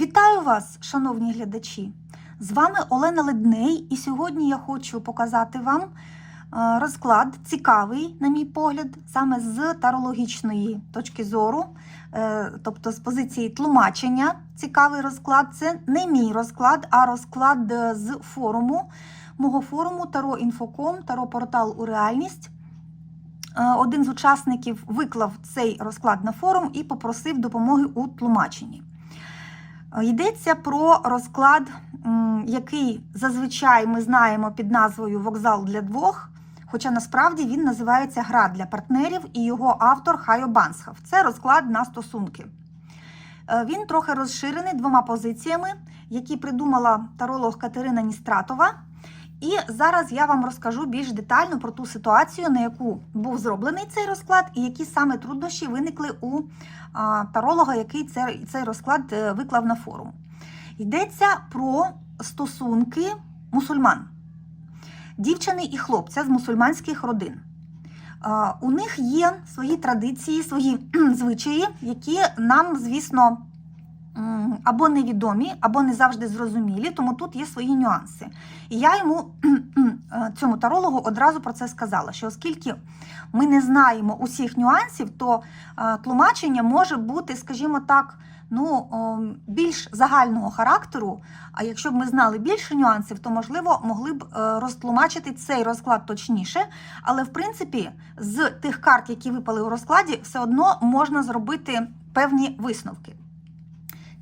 Вітаю вас, шановні глядачі! З вами Олена Ледней, і сьогодні я хочу показати вам е, розклад цікавий, на мій погляд, саме з тарологічної точки зору, е, тобто з позиції тлумачення. Цікавий розклад. Це не мій розклад, а розклад е, з форуму, мого форуму Таро Інфоком, Таро Портал у реальність. Один з учасників виклав цей розклад на форум і попросив допомоги у тлумаченні. Е, Йдеться про розклад, який зазвичай ми знаємо під назвою Вокзал для двох. Хоча насправді він називається Гра для партнерів і його автор Хайо Бансхав. Це розклад на стосунки. Е, Він трохи розширений двома позиціями, які придумала таролог Катерина Ністратова. І зараз я вам розкажу більш детально про ту ситуацію, на яку був зроблений цей розклад, і які саме труднощі виникли у таролога, який цей, розклад е, виклав на форум. Йдеться про стосунки мусульман, дівчини і хлопця з мусульманських родин. У них є свої традиції, свої звичаї, які нам, звісно, або невідомі, або не завжди зрозумілі, тому тут є свої нюанси. І я йому е, цьому тарологу одразу про це сказала: що оскільки ми не знаємо усіх нюансів, то е, тлумачення може бути, скажімо так, ну, більш загального характеру. А якщо б ми знали більше нюансів, то можливо могли б е, розтлумачити цей розклад точніше. Але в принципі, з тих карт, які випали у розкладі, все одно можна зробити певні висновки.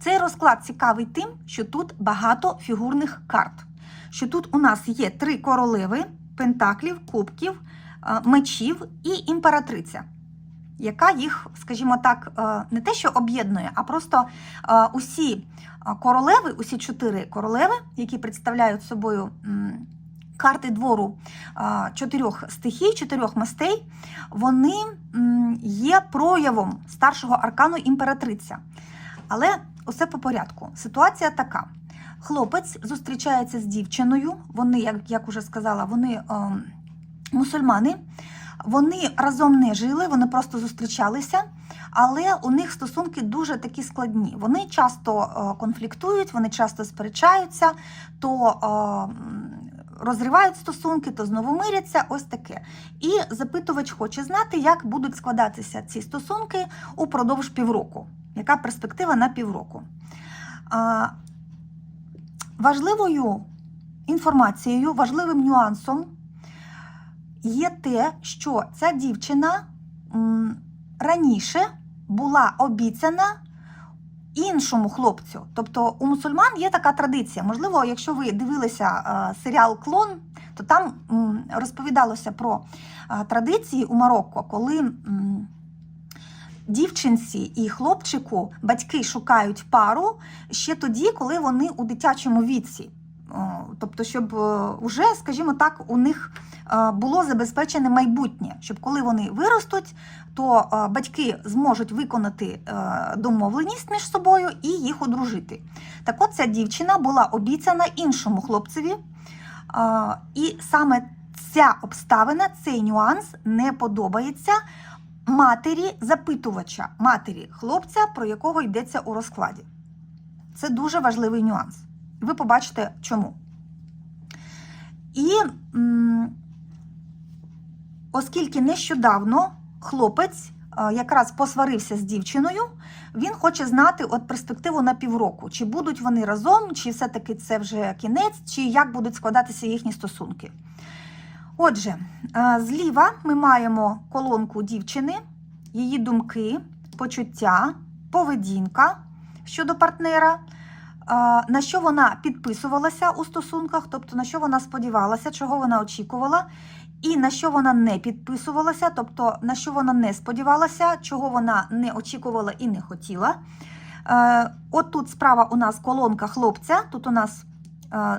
Цей розклад цікавий тим, що тут багато фігурних карт. Що тут у нас є три королеви пентаклів, кубків, е, мечів і імператриця, яка їх, скажімо так, е, не те, що об'єднує, а просто е, усі королеви, усі чотири королеви, які представляють собою карти двору чотирьох стихій, чотирьох мастей, вони є проявом старшого аркану імператриця. Але усе по порядку. Ситуація така. Хлопець зустрічається з дівчиною. Вони, як, як уже сказала, вони е, мусульмани. Вони разом не жили, вони просто зустрічалися, але у них стосунки дуже такі складні. Вони часто е, конфліктують, вони часто сперечаються, то е, розривають стосунки, то знову миряться. Ось таке. І запитувач хоче знати, як будуть складатися ці стосунки упродовж півроку. Яка перспектива на півроку? Важливою інформацією, важливим нюансом є те, що ця дівчина раніше була обіцяна іншому хлопцю. Тобто у мусульман є така традиція. Можливо, якщо ви дивилися серіал Клон, то там розповідалося про традиції у Марокко, коли. Дівчинці і хлопчику батьки шукають пару ще тоді, коли вони у дитячому віці. Тобто, щоб вже, скажімо так, у них е, було забезпечене майбутнє, щоб коли вони виростуть, то е, батьки зможуть виконати е, домовленість між собою і їх одружити. Так от ця дівчина була обіцяна іншому хлопцеві, е, і саме ця обставина, цей нюанс не подобається матері запитувача, матері хлопця, про якого йдеться у розкладі. Це дуже важливий нюанс. Ви побачите чому. І оскільки нещодавно хлопець е, якраз посварився з дівчиною, він хоче знати от перспективу на півроку, чи будуть вони разом, чи все-таки це вже кінець, чи як будуть складатися їхні стосунки. Отже, е, зліва ми маємо колонку дівчини, її думки, почуття, поведінка щодо партнера, е, на що вона підписувалася у стосунках, тобто на що вона сподівалася, чого вона очікувала, і на що вона не підписувалася, тобто на що вона не сподівалася, чого вона не очікувала і не хотіла. Е, От тут справа у нас колонка хлопця, тут у нас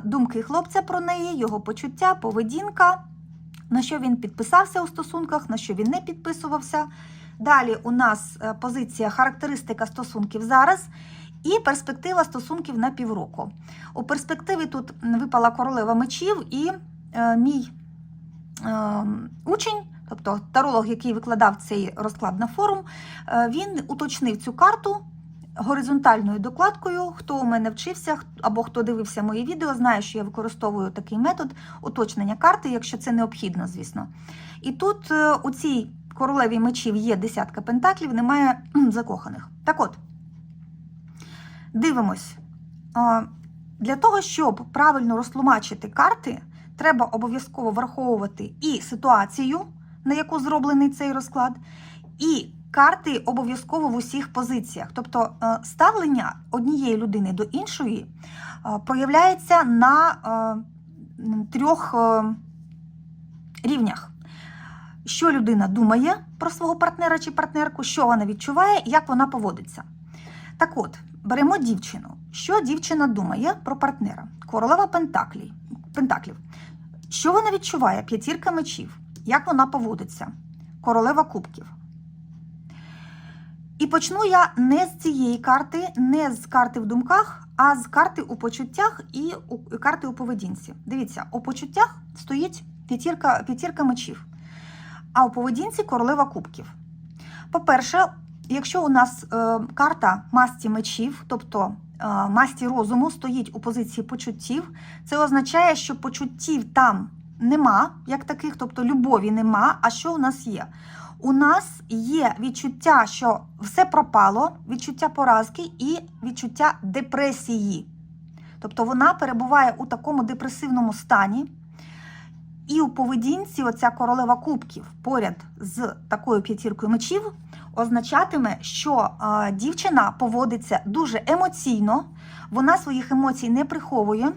думки хлопця про неї, його почуття, поведінка на що він підписався у стосунках, на що він не підписувався. Далі у нас е, позиція характеристика стосунків зараз і перспектива стосунків на півроку. У перспективі тут випала королева мечів і е, мій е, учень, тобто таролог, який викладав цей розклад на форум, е, він уточнив цю карту горизонтальною докладкою. Хто у мене вчився або хто дивився мої відео, знає, що я використовую такий метод уточнення карти, якщо це необхідно, звісно. І тут е, у цій королеві мечів є десятка пентаклів, немає закоханих. Так от, дивимось. Для того, щоб правильно розтлумачити карти, треба обов'язково враховувати і ситуацію, на яку зроблений цей розклад, і карти обов'язково в усіх позиціях. Тобто е, ставлення однієї людини до іншої е, проявляється на е, трьох рівнях. Що людина думає про свого партнера чи партнерку, що вона відчуває, як вона поводиться. Так от, беремо дівчину. Що дівчина думає про партнера? Королева Пентаклів. Пентаклів. Що вона відчуває? П'ятірка мечів. Як вона поводиться? Королева кубків. І почну я не з цієї карти, не з карти в думках, а з карти у почуттях і карти у поведінці. Дивіться, у почуттях стоїть п'ятірка, п'ятірка мечів, а у поведінці королева кубків. По-перше, якщо у нас е, карта масті мечів, тобто е, масті розуму стоїть у позиції почуттів, це означає, що почуттів там нема, як таких, тобто любові нема. А що у нас є? У нас є відчуття, що все пропало, відчуття поразки і відчуття депресії. Тобто вона перебуває у такому депресивному стані. І у поведінці оця королева кубків поряд з такою п'ятіркою мечів означатиме, що е, дівчина поводиться дуже емоційно, вона своїх емоцій не приховує.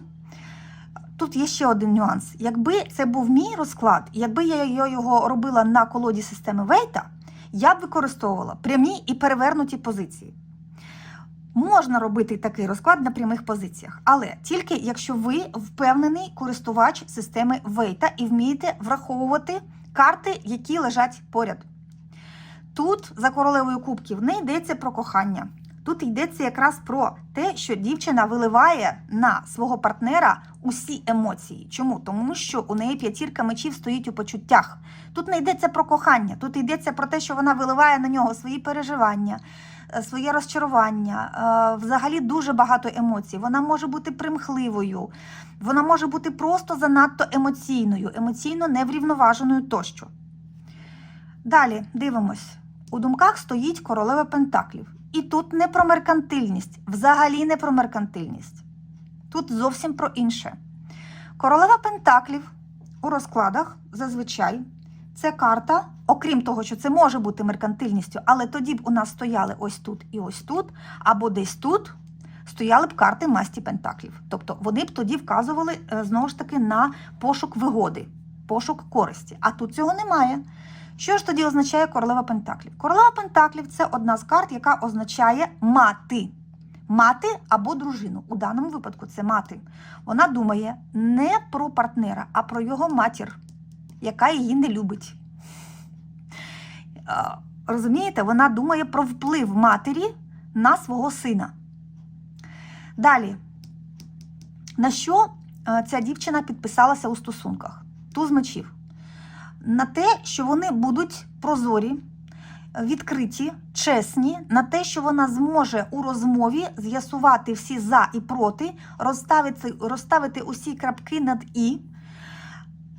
Тут є ще один нюанс. Якби це був мій розклад, якби я його робила на колоді системи Вейта, я б використовувала прямі і перевернуті позиції. Можна робити такий розклад на прямих позиціях, але тільки якщо ви впевнений користувач системи Вейта і вмієте враховувати карти, які лежать поряд. Тут за королевою кубків не йдеться про кохання. Тут йдеться якраз про те, що дівчина виливає на свого партнера усі емоції. Чому? Тому що у неї п'ятірка мечів стоїть у почуттях. Тут не йдеться про кохання, тут йдеться про те, що вона виливає на нього свої переживання, е, своє розчарування, е, взагалі дуже багато емоцій. Вона може бути примхливою, вона може бути просто занадто емоційною, емоційно неврівноваженою тощо. Далі дивимось. У думках стоїть королева Пентаклів. І тут не про меркантильність, взагалі не про меркантильність. Тут зовсім про інше. Королева Пентаклів у розкладах зазвичай це карта, окрім того, що це може бути меркантильністю, але тоді б у нас стояли ось тут і ось тут, або десь тут стояли б карти масті Пентаклів. Тобто вони б тоді вказували е, знову ж таки на пошук вигоди, пошук користі. А тут цього немає. Що ж тоді означає королева Пентаклів? Королева Пентаклів це одна з карт, яка означає мати. Мати або дружину. У даному випадку це мати. Вона думає не про партнера, а про його матір, яка її не любить. Розумієте, вона думає про вплив матері на свого сина. Далі, на що е, ця дівчина підписалася у стосунках? Туз мечів на те, що вони будуть прозорі, відкриті, чесні, на те, що вона зможе у розмові з'ясувати всі за і проти, розставити, розставити усі крапки над і,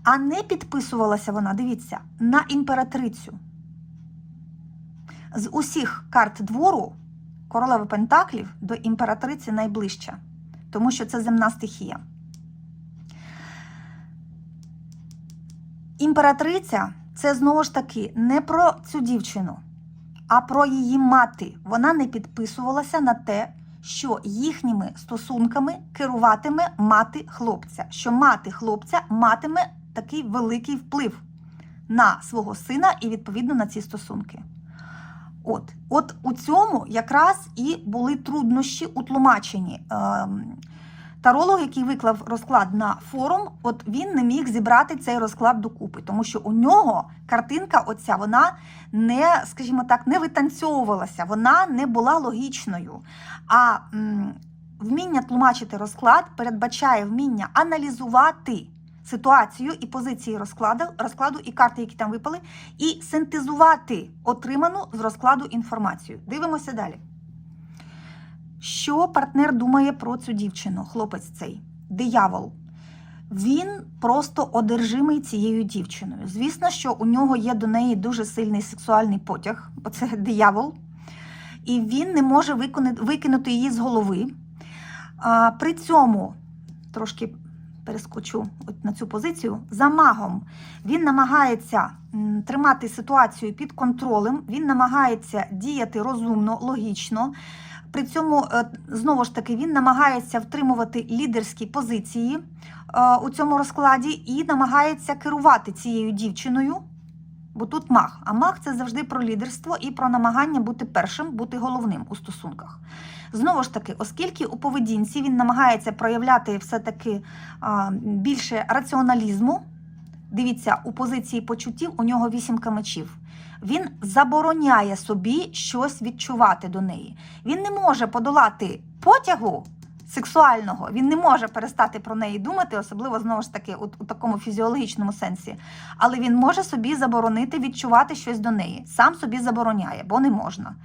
а не підписувалася вона, дивіться, на імператрицю. З усіх карт двору королеви Пентаклів до імператриці найближча, тому що це земна стихія. Імператриця це знову ж таки не про цю дівчину, а про її мати. Вона не підписувалася на те, що їхніми стосунками керуватиме мати хлопця, що мати хлопця матиме такий великий вплив на свого сина і відповідно на ці стосунки. От, от у цьому якраз і були труднощі у тлумаченні. Таролог, який виклав розклад на форум, от він не міг зібрати цей розклад докупи, тому що у нього картинка, оця вона не, скажімо так, не витанцьовувалася, вона не була логічною. А м, вміння тлумачити розклад передбачає вміння аналізувати ситуацію і позиції розкладу, розкладу і карти, які там випали, і синтезувати отриману з розкладу інформацію. Дивимося далі. Що партнер думає про цю дівчину, хлопець цей, диявол. Він просто одержимий цією дівчиною. Звісно, що у нього є до неї дуже сильний сексуальний потяг, бо це диявол, і він не може викинути її з голови. А, при цьому трошки перескочу от на цю позицію. За магом він намагається тримати ситуацію під контролем, він намагається діяти розумно, логічно. При цьому, е, знову ж таки, він намагається втримувати лідерські позиції е, у цьому розкладі і намагається керувати цією дівчиною. Бо тут маг. А маг це завжди про лідерство і про намагання бути першим, бути головним у стосунках. Знову ж таки, оскільки у поведінці він намагається проявляти все-таки більше раціоналізму, дивіться, у позиції почуттів у нього вісімка мечів. Він забороняє собі щось відчувати до неї. Він не може подолати потягу сексуального, він не може перестати про неї думати, особливо знову ж таки у, у такому фізіологічному сенсі. Але він може собі заборонити відчувати щось до неї. Сам собі забороняє, бо не можна.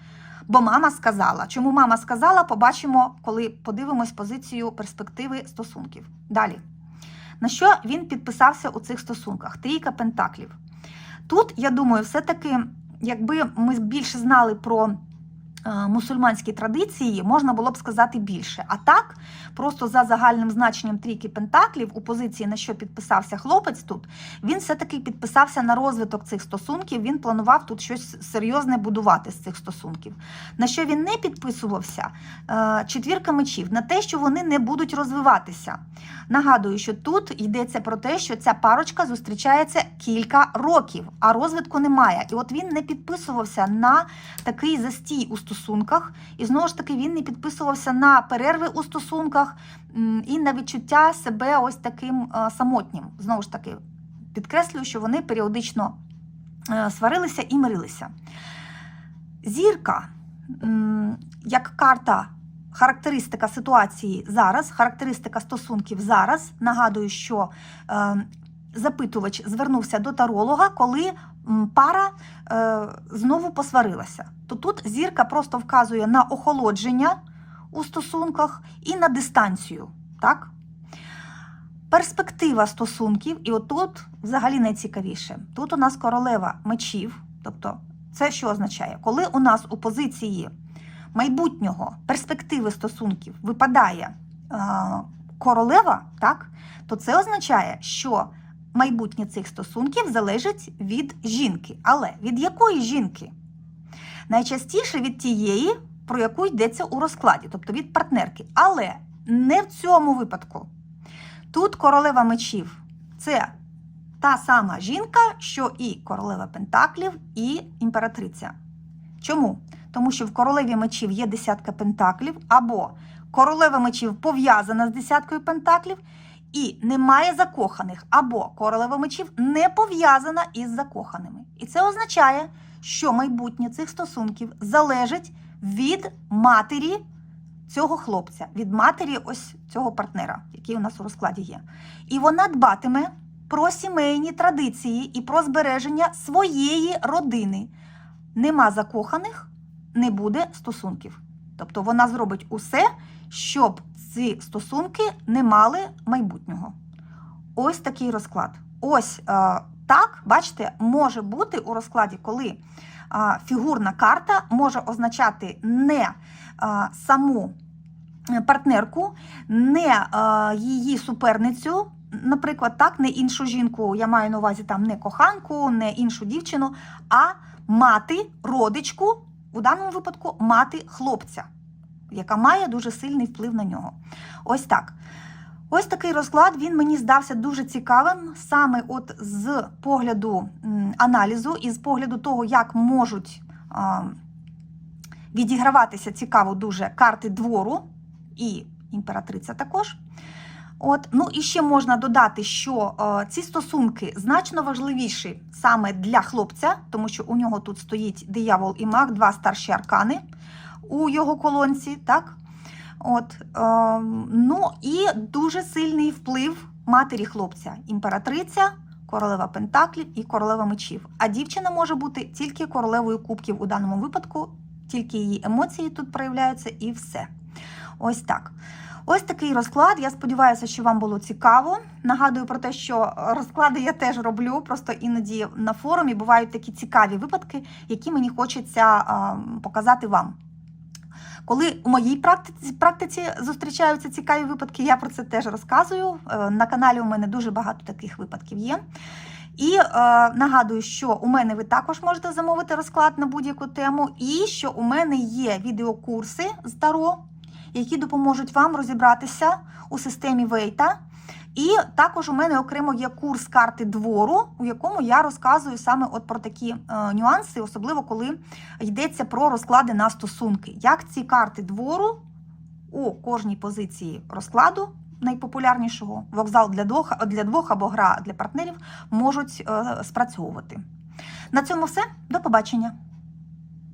Бо мама сказала. Чому мама сказала, побачимо, коли подивимось позицію перспективи стосунків. Далі. На що він підписався у цих стосунках? Трійка пентаклів. Тут, я думаю, все-таки, якби ми більше знали про е, мусульманські традиції, можна було б сказати більше. А так, просто за загальним значенням трійки пентаклів, у позиції, на що підписався хлопець тут, він все-таки підписався на розвиток цих стосунків, він планував тут щось серйозне будувати з цих стосунків. На що він не підписувався? Е, Четвірка мечів, на те, що вони не будуть розвиватися. Нагадую, що тут йдеться про те, що ця парочка зустрічається кілька років, а розвитку немає. І от він не підписувався на такий застій у стосунках, і знову ж таки він не підписувався на перерви у стосунках і на відчуття себе ось таким е, самотнім. Знову ж таки, підкреслюю, що вони періодично е, сварилися і мирилися. Зірка, як карта характеристика ситуації зараз, характеристика стосунків зараз. Нагадую, що е, запитувач звернувся до таролога, коли пара е, знову посварилася. То тут зірка просто вказує на охолодження у стосунках і на дистанцію. Так? Перспектива стосунків, і отут взагалі найцікавіше. Тут у нас королева мечів, тобто це що означає? Коли у нас у позиції майбутнього перспективи стосунків випадає е, королева, так, то це означає, що майбутнє цих стосунків залежить від жінки. Але від якої жінки? Найчастіше від тієї, про яку йдеться у розкладі, тобто від партнерки. Але не в цьому випадку. Тут королева мечів це та сама жінка, що і королева пентаклів, і імператриця. Чому? Тому що в королеві мечів є десятка пентаклів, або королева мечів пов'язана з десяткою пентаклів, і немає закоханих, або королева мечів не пов'язана із закоханими. І це означає, що майбутнє цих стосунків залежить від матері цього хлопця, від матері ось цього партнера, який у нас у розкладі є. І вона дбатиме про сімейні традиції і про збереження своєї родини. Нема закоханих, не буде стосунків. Тобто вона зробить усе, щоб ці стосунки не мали майбутнього. Ось такий розклад. Ось е, так, бачите, може бути у розкладі, коли е, фігурна карта може означати не е, саму партнерку, не е, її суперницю. Наприклад, так, не іншу жінку, я маю на увазі там не коханку, не іншу дівчину, а мати, родичку, у даному випадку мати хлопця, яка має дуже сильний вплив на нього. Ось так. Ось такий розклад він мені здався дуже цікавим, саме от з погляду аналізу і з погляду того, як можуть відіграватися цікаво дуже карти двору і імператриця також. От, ну і ще можна додати, що е, ці стосунки значно важливіші саме для хлопця, тому що у нього тут стоїть диявол і маг, два старші аркани у його колонці. так? От, е, ну і дуже сильний вплив матері хлопця, імператриця, королева пентаклів і королева мечів. А дівчина може бути тільки королевою кубків у даному випадку, тільки її емоції тут проявляються і все. Ось так. Ось такий розклад. Я сподіваюся, що вам було цікаво. Нагадую про те, що розклади я теж роблю. Просто іноді на форумі бувають такі цікаві випадки, які мені хочеться а, показати вам. Коли у моїй практиці, практиці зустрічаються цікаві випадки, я про це теж розказую. Е, На каналі у мене дуже багато таких випадків є. І е, нагадую, що у мене ви також можете замовити розклад на будь-яку тему, і що у мене є відеокурси з Таро, які допоможуть вам розібратися у системі Вейта. І також у мене окремо є курс карти двору, у якому я розказую саме от про такі е, нюанси, особливо коли йдеться про розклади на стосунки. Як ці карти двору у кожній позиції розкладу найпопулярнішого вокзал для двох, для двох або гра для партнерів можуть е, спрацьовувати. На цьому все. До побачення.